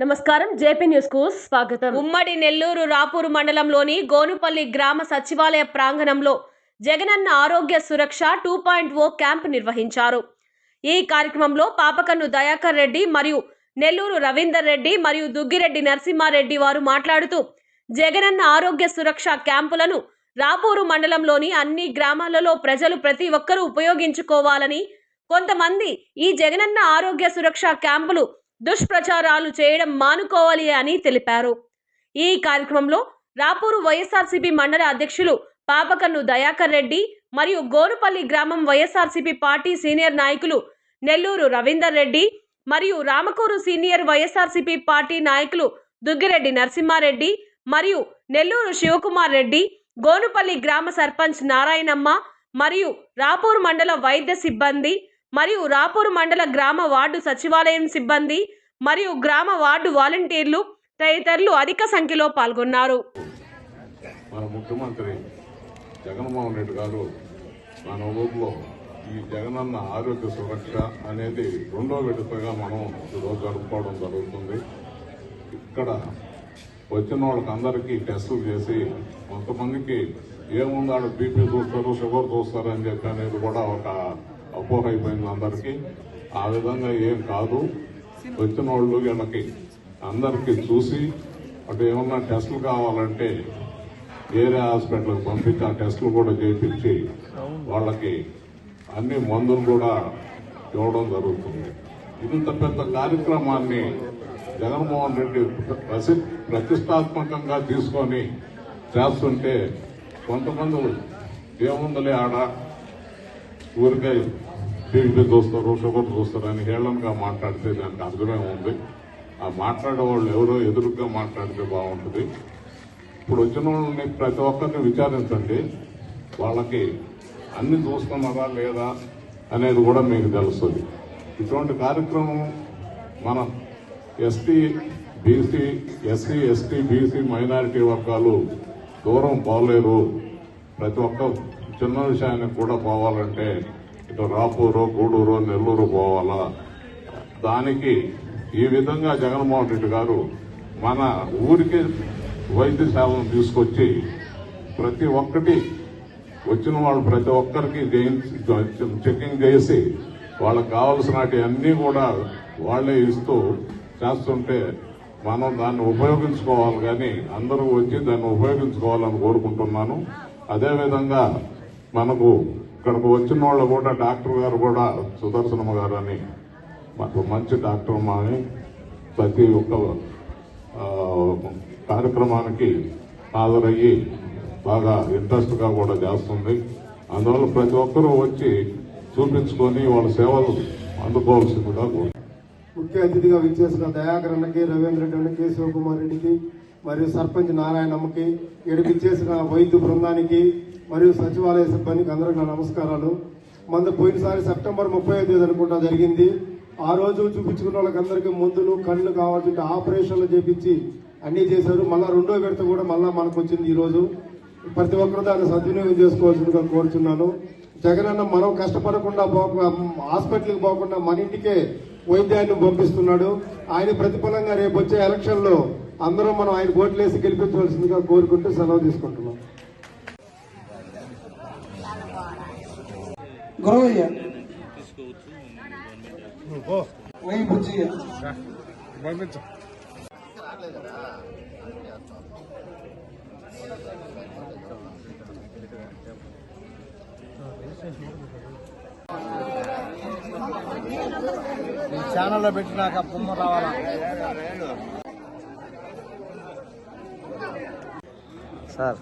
నమస్కారం జేపీ న్యూస్కు స్వాగతం. ఉమ్మడి నెల్లూరు రాపూరు మండలంలోని గోనుపల్లి గ్రామ సచివాలయ ప్రాంగణంలో Jagananna Arogya Suraksha two point O camp నిర్వహించారు. ఈ కార్యక్రమంలో పాపకన్ను దయాకర్ రెడ్డి మరియు నెల్లూరు రవీందర్ రెడ్డి మరియు దుగ్గిరెడ్డి నరసింహారెడ్డి వారు మాట్లాడుతూ జగనన్న ఆరోగ్య సురక్ష క్యాంపులను రాపూరు మండలంలోని అన్ని గ్రామాలలో ప్రజలు ప్రతి ఒక్కరూ ఉపయోగించుకోవాలని కొంతమంది ఈ జగనన్న ఆరోగ్య సురక్ష క్యాంపులు దుష్ప్రచారాలు చేయడం మానుకోవాలి అని తెలిపారు. ఈ కార్యక్రమంలో రాపూరు వైఎస్ఆర్సీపీ మండల అధ్యక్షులు పాపకన్ను దయాకర్ రెడ్డి మరియు గోరుపల్లి గ్రామం వైఎస్ఆర్సీపీ పార్టీ సీనియర్ నాయకులు నెల్లూరు రవీందర్ రెడ్డి మరియు రామకూరు సీనియర్ వైఎస్ఆర్సీపీ పార్టీ నాయకులు దుగ్గిరెడ్డి నరసింహారెడ్డి మరియు నెల్లూరు శివకుమార్ రెడ్డి గోనుపల్లి గ్రామ సర్పంచ్ నారాయణమ్మ మరియు రాపూర్ మండల వైద్య సిబ్బంది మరియు రాపూర్ మండల గ్రామ వార్డు సచివాలయం సిబ్బంది మరియు గ్రామ వార్డు వాలంటీర్లు తదితరులు అధిక సంఖ్యలో పాల్గొన్నారు. మన ముఖ్యమంత్రి జగన్మోహన్ రెడ్డి గారు మన ఊర్లో ఈ జగనన్న ఆరోగ్య సురక్ష అనేది రెండో విడతగా మనం ఈరోజు జరుపుకోవడం జరుగుతుంది. ఇక్కడ వచ్చిన వాళ్ళకి అందరికీ టెస్టులు చేసి కొంతమందికి ఏముందాడు బీపీ చూస్తారు షుగర్ చూస్తారు అని చెప్పి అనేది కూడా ఒక అపోహ అయిపోయింది అందరికీ. ఆ విధంగా ఏం కాదు. వచ్చిన వాళ్ళు వీళ్ళకి అందరికీ చూసి అటు ఏమన్నా టెస్టులు కావాలంటే వేరే హాస్పిటల్కి పంపించి ఆ టెస్టులు కూడా చేయించి వాళ్ళకి అన్ని మందులు కూడా ఇవ్వడం జరుగుతుంది. ఇంత పెద్ద కార్యక్రమాన్ని జగన్మోహన్ రెడ్డి ప్రసి- ప్రతిష్టాత్మకంగా తీసుకొని చేస్తుంటే కొంతమంది ఏముందలే ఆడ ఊరికే టీవీ చూస్తారు షుగర్ చూస్తారు అని హేళనగా మాట్లాడితే దానికి అర్థమే ఉంది. ఆ మాట్లాడే వాళ్ళు ఎవరో ఎదురుగా మాట్లాడితే బాగుంటుంది. ఇప్పుడు వచ్చిన వాళ్ళని ప్రతి ఒక్కరిని విచారించండి. వాళ్ళకి అన్ని చూస్తున్నారా లేదా అనేది కూడా మీకు తెలుస్తుంది. ఇటువంటి కార్యక్రమం మన ST BC SC ST BC minority వర్గాలు దూరం పోలేరు. ప్రతి ఒక్క చిన్న విషయానికి కూడా పోవాలంటే ఇటు రాపూరు గూడూరు నెల్లూరు పోవాలా? దానికి ఈ విధంగా జగన్మోహన్ రెడ్డి గారు మన ఊరికి వైద్యశాలను తీసుకొచ్చి ప్రతి ఒక్కటి వచ్చిన వాళ్ళు ప్రతి ఒక్కరికి చేయించి- చెకింగ్ చేసి వాళ్ళకి కావాల్సిన అన్నీ కూడా వాళ్ళే ఇస్తూ చేస్తుంటే మనం దాన్ని ఉపయోగించుకోవాలి కానీ అందరూ వచ్చి దాన్ని ఉపయోగించుకోవాలని కోరుకుంటున్నాను. అదేవిధంగా మనకు ఇక్కడికి వచ్చిన వాళ్ళు కూడా డాక్టర్ గారు కూడా సుదర్శనమ్మ గారు అని మాకు మంచి డాక్టర్ అమ్మ అని ప్రతి ఒక్క కార్యక్రమానికి హాజరయ్యి బాగా ఇంట్రెస్ట్గా కూడా చేస్తుంది అందువల్ల ప్రతి ఒక్కరూ వచ్చి చూపించుకొని వాళ్ళ సేవలు అందుకోవాల్సిందిగా కోరుతున్నాను. ముఖ్య అతిథిగా విచ్చేసిన దయాకర్ అన్నకి రవీంద్ర రెడ్డి అన్నకి శివకుమార్ రెడ్డికి మరియు సర్పంచ్ నారాయణమ్మకి ఇక్కడికి చేసిన వైద్య బృందానికి మరియు సచివాలయ సిబ్బందికి అందరికీ నా నమస్కారాలు. మన పోయినసారి సెప్టెంబర్ ముప్పై తేదీ అనుకుంటా జరిగింది. ఆ రోజు చూపించుకున్న వాళ్ళకందరికీ మందులు కళ్ళు కావాల్సింటే ఆపరేషన్లు చేపించి అన్నీ చేశారు. మళ్ళా రెండో విడత కూడా మళ్ళా మనకు వచ్చింది ఈరోజు ప్రతి ఒక్కరు దాన్ని సద్వినియోగం చేసుకోవాల్సిందిగా కోరుచున్నాను. జగనన్న మనం కష్టపడకుండా పోక హాస్పిటల్కి పోకుండా మన ఇంటికే వైద్యాన్ని పంపిస్తున్నాడు. ఆయన ప్రతిఫలంగా రేపు వచ్చే ఎలక్షన్లో అందరం మనం ఆయన ఓట్లేసి గెలిపించవలసిందిగా కోరుకుంటూ సెలవు తీసుకుంటున్నాం. గురవయ్య. వై బుజ్జియ్య. ఛానల్లో పెట్టినాక బొమ్మ రావాలా? సార్.